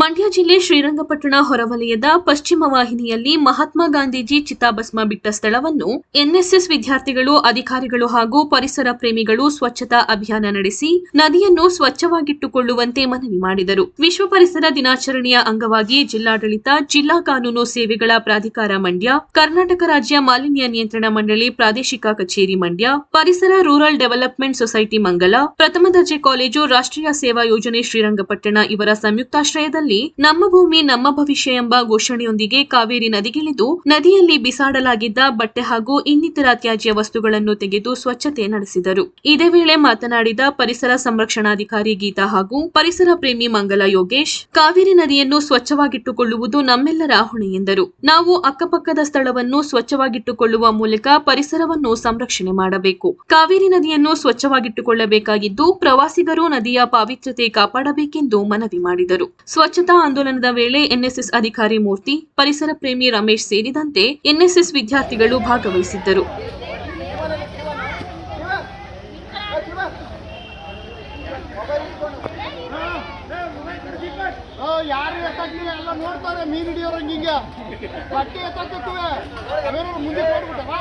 ಮಂಡ್ಯ ಜಿಲ್ಲೆ ಶ್ರೀರಂಗಪಟ್ಟಣ ಹೊರವಲಯದ ಪಶ್ಚಿಮ ವಾಹಿನಿಯಲ್ಲಿ ಮಹಾತ್ಮ ಗಾಂಧೀಜಿ ಚಿತಾಭಸ್ಮ ಬಿಟ್ಟ ಸ್ಥಳವನ್ನು ಎನ್ಎಸ್ಎಸ್ ವಿದ್ಯಾರ್ಥಿಗಳು, ಅಧಿಕಾರಿಗಳು ಹಾಗೂ ಪರಿಸರ ಪ್ರೇಮಿಗಳು ಸ್ವಚ್ಛತಾ ಅಭಿಯಾನ ನಡೆಸಿ ನದಿಯನ್ನು ಸ್ವಚ್ಛವಾಗಿಟ್ಟುಕೊಳ್ಳುವಂತೆ ಮನವಿ ಮಾಡಿದರು. ವಿಶ್ವ ಪರಿಸರ ದಿನಾಚರಣೆಯ ಅಂಗವಾಗಿ ಜಿಲ್ಲಾಡಳಿತ, ಜಿಲ್ಲಾ ಕಾನೂನು ಸೇವೆಗಳ ಪ್ರಾಧಿಕಾರ ಮಂಡ್ಯ, ಕರ್ನಾಟಕ ರಾಜ್ಯ ಮಾಲಿನ್ಯ ನಿಯಂತ್ರಣ ಮಂಡಳಿ, ಪ್ರಾದೇಶಿಕ ಕಚೇರಿ ಮಂಡ್ಯ, ಪರಿಸರ ರೂರಲ್ ಡೆವಲಪ್ಮೆಂಟ್ ಸೊಸೈಟಿ ಮಂಗಲ, ಪ್ರಥಮ ದರ್ಜೆ ಕಾಲೇಜು, ರಾಷ್ಟ್ರೀಯ ಸೇವಾ ಯೋಜನೆ ಶ್ರೀರಂಗಪಟ್ಟಣ ಇವರ ಸಂಯುಕ್ತಾಶ್ರಯದಲ್ಲಿ ನಮ್ಮ ಭೂಮಿ, ನಮ್ಮ ಭವಿಷ್ಯ ಎಂಬ ಘೋಷಣೆಯೊಂದಿಗೆ ಕಾವೇರಿ ನದಿಗಿಳಿದು ನದಿಯಲ್ಲಿ ಬಿಸಾಡಲಾಗಿದ್ದ ಬಟ್ಟೆ ಹಾಗೂ ಇನ್ನಿತರ ತ್ಯಾಜ್ಯ ವಸ್ತುಗಳನ್ನು ತೆಗೆದು ಸ್ವಚ್ಛತೆ ನಡೆಸಿದರು. ಇದೇ ವೇಳೆ ಮಾತನಾಡಿದ ಪರಿಸರ ಸಂರಕ್ಷಣಾಧಿಕಾರಿ ಗೀತಾ ಹಾಗೂ ಪರಿಸರ ಪ್ರೇಮಿ ಮಂಗಲ ಯೋಗೇಶ್, ಕಾವೇರಿ ನದಿಯನ್ನು ಸ್ವಚ್ಛವಾಗಿಟ್ಟುಕೊಳ್ಳುವುದು ನಮ್ಮೆಲ್ಲರ ಹೊಣೆ ಎಂದರು. ನಾವು ಅಕ್ಕಪಕ್ಕದ ಸ್ಥಳವನ್ನು ಸ್ವಚ್ಛವಾಗಿಟ್ಟುಕೊಳ್ಳುವ ಮೂಲಕ ಪರಿಸರವನ್ನು ಸಂರಕ್ಷಣೆ ಮಾಡಬೇಕು. ಕಾವೇರಿ ನದಿಯನ್ನು ಸ್ವಚ್ಛವಾಗಿಟ್ಟುಕೊಳ್ಳಬೇಕಾಗಿದ್ದು ಪ್ರವಾಸಿಗರು ನದಿಯ ಪಾವಿತ್ರ್ಯತೆ ಕಾಪಾಡಬೇಕೆಂದು ಮನವಿ ಮಾಡಿದರು. ಸ್ವಚ್ಛತಾ ಆಂದೋಲನದ ವೇಳೆ ಎನ್ಎಸ್ಎಸ್ ಅಧಿಕಾರಿ ಮೂರ್ತಿ, ಪರಿಸರ ಪ್ರೇಮಿ ರಮೇಶ್ ಸೇರಿದಂತೆ ಎನ್ಎಸ್ಎಸ್ ವಿದ್ಯಾರ್ಥಿಗಳು ಭಾಗವಹಿಸಿದ್ದರು. ಯಾರು ಎತ್ತಾಕ್ಲಿ ಎಲ್ಲ ನೋಡ್ತಾರೆ ಮೀನ್ ಹಿಡಿಯೋರು ಹಿಂಗೆ ಬಟ್ಟೆ ಎತ್ತಾಕ್ತವೆ ಮುಂದೆ ನೋಡ್ಬಿಟ್ಟವ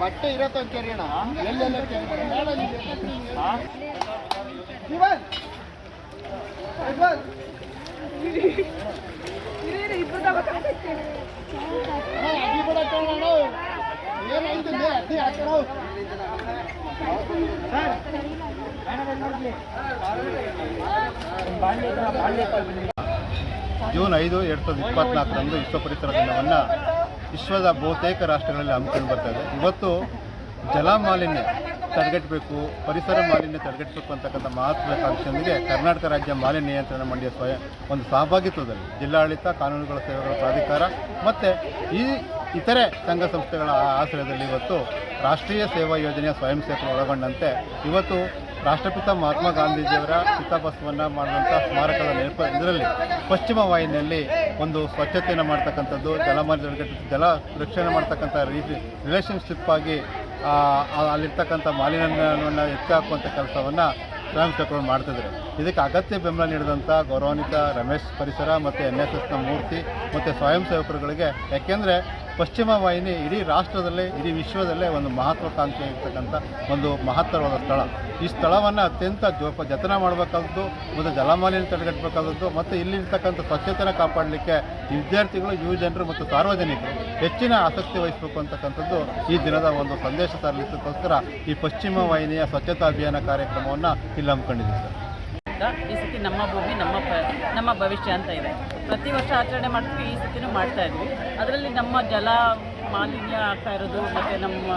ಬಟ್ಟೆ ಇರತ್ತ ಕೇರಿ ಅಣ್ಣ ಎಲ್ಲೆಲ್ಲ ಏನಾಯ್ತು ಅಡ್ಡಿ ಹಾಕೋಣ ಜೂನ್ ಐದು ಎರಡು ಸಾವಿರದ ಇಪ್ಪತ್ನಾಲ್ಕರಂದು ವಿಶ್ವ ಪರಿಸರ ದಿನವನ್ನು ವಿಶ್ವದ ಬಹುತೇಕ ರಾಷ್ಟ್ರಗಳಲ್ಲಿ ಹಮ್ಮಿಕೊಂಡು ಬರ್ತಾ ಇದೆ. ಇವತ್ತು ಜಲ ಮಾಲಿನ್ಯ ತಡೆಗಟ್ಟಬೇಕು, ಪರಿಸರ ಮಾಲಿನ್ಯ ತಡೆಗಟ್ಟಬೇಕು ಅಂತಕ್ಕಂಥ ಮಹತ್ವಾಕಾಂಕ್ಷೆಯೊಂದಿಗೆ ಕರ್ನಾಟಕ ರಾಜ್ಯ ಮಾಲಿನ್ಯ ನಿಯಂತ್ರಣ ಮಂಡಳಿಯ ಸ್ವಯಂ ಒಂದು ಸಹಭಾಗಿತ್ವದಲ್ಲಿ ಜಿಲ್ಲಾಡಳಿತ, ಕಾನೂನುಗಳ ಸೇವೆಗಳ ಪ್ರಾಧಿಕಾರ ಮತ್ತು ಈ ಇತರೆ ಸಂಘ ಸಂಸ್ಥೆಗಳ ಆಶ್ರಯದಲ್ಲಿ ಇವತ್ತು ರಾಷ್ಟ್ರೀಯ ಸೇವಾ ಯೋಜನೆಯ ಸ್ವಯಂ ಸೇವಕರು ಒಳಗೊಂಡಂತೆ ಇವತ್ತು ರಾಷ್ಟ್ರಪಿತ ಮಹಾತ್ಮ ಗಾಂಧೀಜಿಯವರ ಚಿತಾಭಸ್ಮವನ್ನು ಮಾಡುವಂಥ ಸ್ಮಾರಕದ ನೆನಪು ಇದರಲ್ಲಿ. ಪಶ್ಚಿಮ ವಾಹಿನಿಯಲ್ಲಿ ಒಂದು ಸ್ವಚ್ಛತೆಯನ್ನು ಮಾಡ್ತಕ್ಕಂಥದ್ದು ಜಲಮಾರ್ಗ ಜಲ ರಕ್ಷಣೆ ಮಾಡ್ತಕ್ಕಂಥ ರೀತಿ ರಿಲೇಷನ್ಶಿಪ್ ಆಗಿ ಅಲ್ಲಿರ್ತಕ್ಕಂಥ ಮಾಲಿನ್ಯವನ್ನು ಹಾಕುವಂಥ ಕೆಲಸವನ್ನು ಸ್ವಯಂ ಸೇವಕರು ಮಾಡ್ತಿದ್ದಾರೆ. ಇದಕ್ಕೆ ಅಗತ್ಯ ಬೆಂಬಲ ನೀಡಿದಂಥ ಗೌರವಾನ್ವಿತ ರಮೇಶ್ ಪರಿಸರ ಮತ್ತು ಎನ್ ಎಸ್ ಎಸ್ನ ಮೂರ್ತಿ ಮತ್ತು ಸ್ವಯಂ ಸೇವಕರುಗಳಿಗೆ. ಯಾಕೆಂದರೆ ಪಶ್ಚಿಮ ವಾಹಿನಿ ಇಡೀ ರಾಷ್ಟ್ರದಲ್ಲೇ, ಇಡೀ ವಿಶ್ವದಲ್ಲೇ ಒಂದು ಮಹತ್ವಾಕಾಂಕ್ಷೆ ಇರ್ತಕ್ಕಂಥ ಒಂದು ಮಹತ್ತರವಾದ ಸ್ಥಳ. ಈ ಸ್ಥಳವನ್ನು ಅತ್ಯಂತ ಜೋಪ, ಜತನ ಮಾಡಬೇಕಾದದ್ದು, ಮತ್ತು ಜಲಮಾಲಿನ ತಡೆಗಟ್ಟಬೇಕಾದದ್ದು ಮತ್ತು ಇಲ್ಲಿರ್ತಕ್ಕಂಥ ಸ್ವಚ್ಛತೆನ ಕಾಪಾಡಲಿಕ್ಕೆ ವಿದ್ಯಾರ್ಥಿಗಳು, ಯುವ ಜನರು ಮತ್ತು ಸಾರ್ವಜನಿಕರು ಹೆಚ್ಚಿನ ಆಸಕ್ತಿ ವಹಿಸಬೇಕು ಅಂತಕ್ಕಂಥದ್ದು ಈ ದಿನದ ಒಂದು ಸಂದೇಶ ತರಲಿಕ್ಕೋಸ್ಕರ ಈ ಪಶ್ಚಿಮ ವಾಹಿನಿಯ ಸ್ವಚ್ಛತಾ ಅಭಿಯಾನ ಕಾರ್ಯಕ್ರಮವನ್ನು ಇಲ್ಲಿ ಹಮ್ಮಿಕೊಂಡಿದ್ದೀವಿ ಸರ್. ಈ ಸತಿ ನಮ್ಮ ಭೂಮಿ, ನಮ್ಮ ನಮ್ಮ ಭವಿಷ್ಯ ಅಂತ ಇದೆ. ಪ್ರತಿ ವರ್ಷ ಆಚರಣೆ ಮಾಡ್ತೀವಿ, ಈ ಸತಿನೂ ಮಾಡ್ತಾ ಇದ್ವಿ. ಅದರಲ್ಲಿ ನಮ್ಮ ಜಲ ಮಾಲಿನ್ಯ ಆಗ್ತಾ ಇರೋದು, ಮತ್ತು ನಮ್ಮ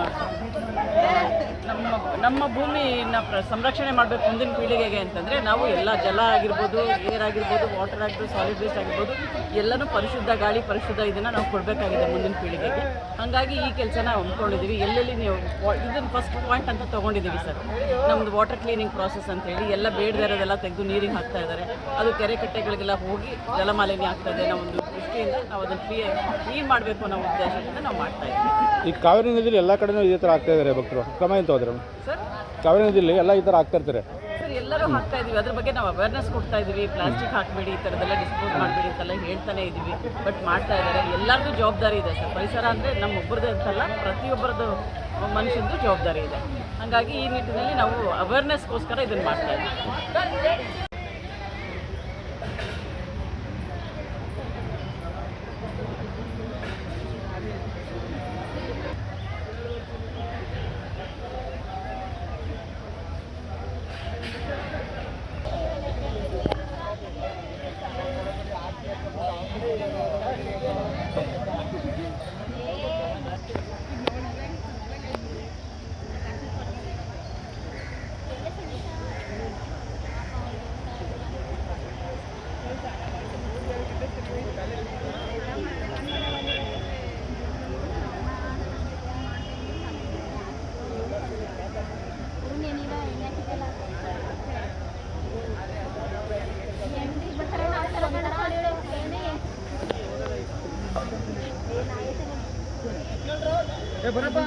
ನಮ್ಮ ನಮ್ಮ ಭೂಮಿನ ಪ್ರ, ಸಂರಕ್ಷಣೆ ಮಾಡಬೇಕು ಮುಂದಿನ ಪೀಳಿಗೆಗೆ ಅಂತಂದರೆ, ನಾವು ಎಲ್ಲ ಜಲ ಆಗಿರ್ಬೋದು ಏರ್ ಆಗಿರ್ಬೋದು ವಾಟರ್ ಆಗಿರ್ಬೋದು ಸಾಲಿಡ್ ವೇಸ್ಟ್ ಆಗಿರ್ಬೋದು, ಎಲ್ಲನೂ ಪರಿಶುದ್ಧ ಗಾಳಿ, ಪರಿಶುದ್ಧ ಇದನ್ನು ನಾವು ಕೊಡಬೇಕಾಗಿದೆ ಮುಂದಿನ ಪೀಳಿಗೆಗೆ. ಹಾಗಾಗಿ ಈ ಕೆಲಸನ ಹೊಂದ್ಕೊಂಡಿದ್ದೀವಿ ಎಲ್ಲೆಲ್ಲಿ ನೀವು ಇದನ್ನು ಫಸ್ಟ್ ಪಾಯಿಂಟ್ ಅಂತ ತೊಗೊಂಡಿದ್ದೀವಿ ಸರ್. ನಮ್ಮದು ವಾಟರ್ ಕ್ಲೀನಿಂಗ್ ಪ್ರಾಸೆಸ್ ಅಂತ ಹೇಳಿ, ಎಲ್ಲ ಬೇಡದೇ ಇರೋದೆಲ್ಲ ತೆಗೆದು ನೀರಿಗೆ ಹಾಕ್ತಾ ಇದ್ದಾರೆ. ಅದು ಕೆರೆ ಕಟ್ಟೆಗಳಿಗೆಲ್ಲ ಹೋಗಿ ಜಲಮಾಲಿನ್ಯ ಆಗ್ತಾ ಇದೆ ನಾವು ಒಂದು ದೃಷ್ಟಿಯಿಂದ ನಾವು ಅದನ್ನು ಕ್ಲಿಯರ್ ಕ್ಲೀನ್ ಮಾಡಬೇಕು ಅನ್ನೋ ಉದ್ದೇಶದಿಂದ ನಾವು ಮಾಡ್ತಾ ಇದ್ದೀವಿ. ಈ ಕಾವೇರಿ ನದಿಲಿ ಎಲ್ಲ ಕಡೆನೂ ಇದೇ ಥರ ಆಗ್ತಾ ಇದ್ದಾರೆ ಭಕ್ತರು. ಕ್ರಮ ಎಂತ ಹೋದ್ರೆ ಸರ್ ಕಾವೇರಿ ನದಿಲಿ ಎಲ್ಲ ಈ ಥರ ಆಗ್ತಾ ಇರ್ತಾರೆ. ಸರ್ ಎಲ್ಲರೂ ಹಾಕ್ತಾ ಇದ್ದೀವಿ. ಅದ್ರ ಬಗ್ಗೆ ನಾವು ಅವೇರ್ನೆಸ್ ಕೊಡ್ತಾ ಇದೀವಿ ಪ್ಲಾಸ್ಟಿಕ್ ಹಾಕಬೇಡಿ ಈ ಥರದೆಲ್ಲ ಡಿಸ್ಪೋಸ್ ಮಾಡಬೇಡಿ ಅಂತೆಲ್ಲ ಹೇಳ್ತಾನೆ ಇದೀವಿ ಬಟ್ ಮಾಡ್ತಾ ಇದ್ದಾರೆ. ಎಲ್ಲರದ್ದು ಜವಾಬ್ದಾರಿ ಇದೆ ಸರ್ ಪರಿಸರ ಅಂದರೆ ನಮ್ಮ ಒಬ್ಬರದ್ದು ಅಂತಲ್ಲ ಪ್ರತಿಯೊಬ್ಬರದ್ದು ಮನುಷ್ಯನದು ಜವಾಬ್ದಾರಿ ಇದೆ. ಹಾಗಾಗಿ ಈ ನಿಟ್ಟಿನಲ್ಲಿ ನಾವು ಅವೇರ್ನೆಸ್ಗೋಸ್ಕರ ಇದನ್ನು ಮಾಡ್ತಾ ಇದ್ದೀವಿ. ಏ ಬರಪ್ಪ